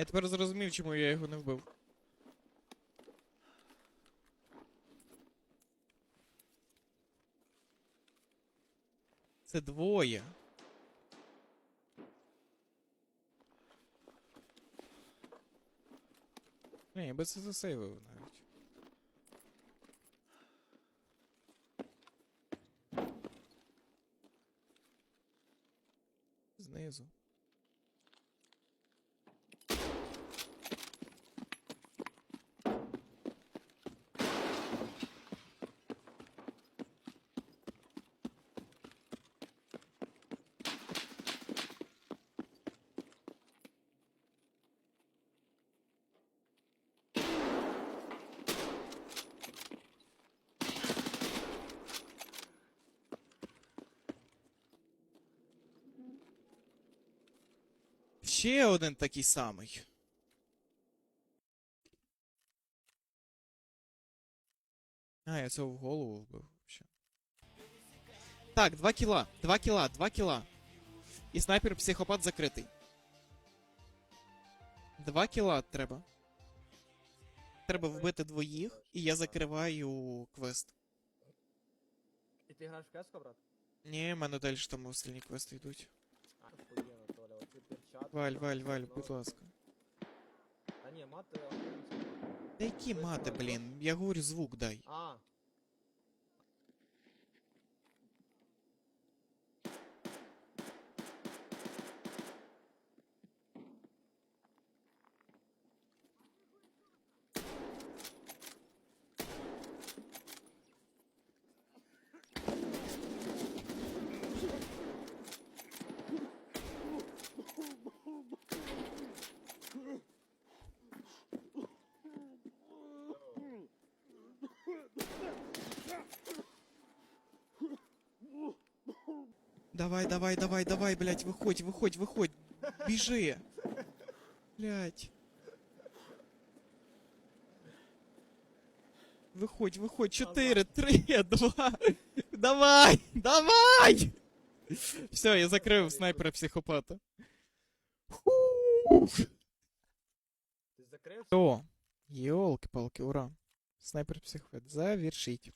Я тепер зрозумів, чому я його не вбив. Це двоє. Ні, я би це засейвив навіть. Знизу. Ще один такий самий. А, я цього в голову вбив. Так, два кіла. Два кіла, два кіла. І снайпер психопат закритий. Два кіла треба. Треба вбити двоїх, і я закриваю квест. І ти граєш в кеску, брат? Ні, в мене далі там остальні квести йдуть. Валь, валь, валь, будь ласка. Та ні, мати. Та які мати, блін? Я говорю, звук дай. А, Давай, давай, давай, давай, блядь, выходь, выходь, выходь. Бежи. Блядь. Выходь, выходь. Четыре, три, два. Давай, давай! Все, я закрыл снайпера-психопата. Ты? Все. Елки-палки, ура. Снайпер-психопат. Завершить.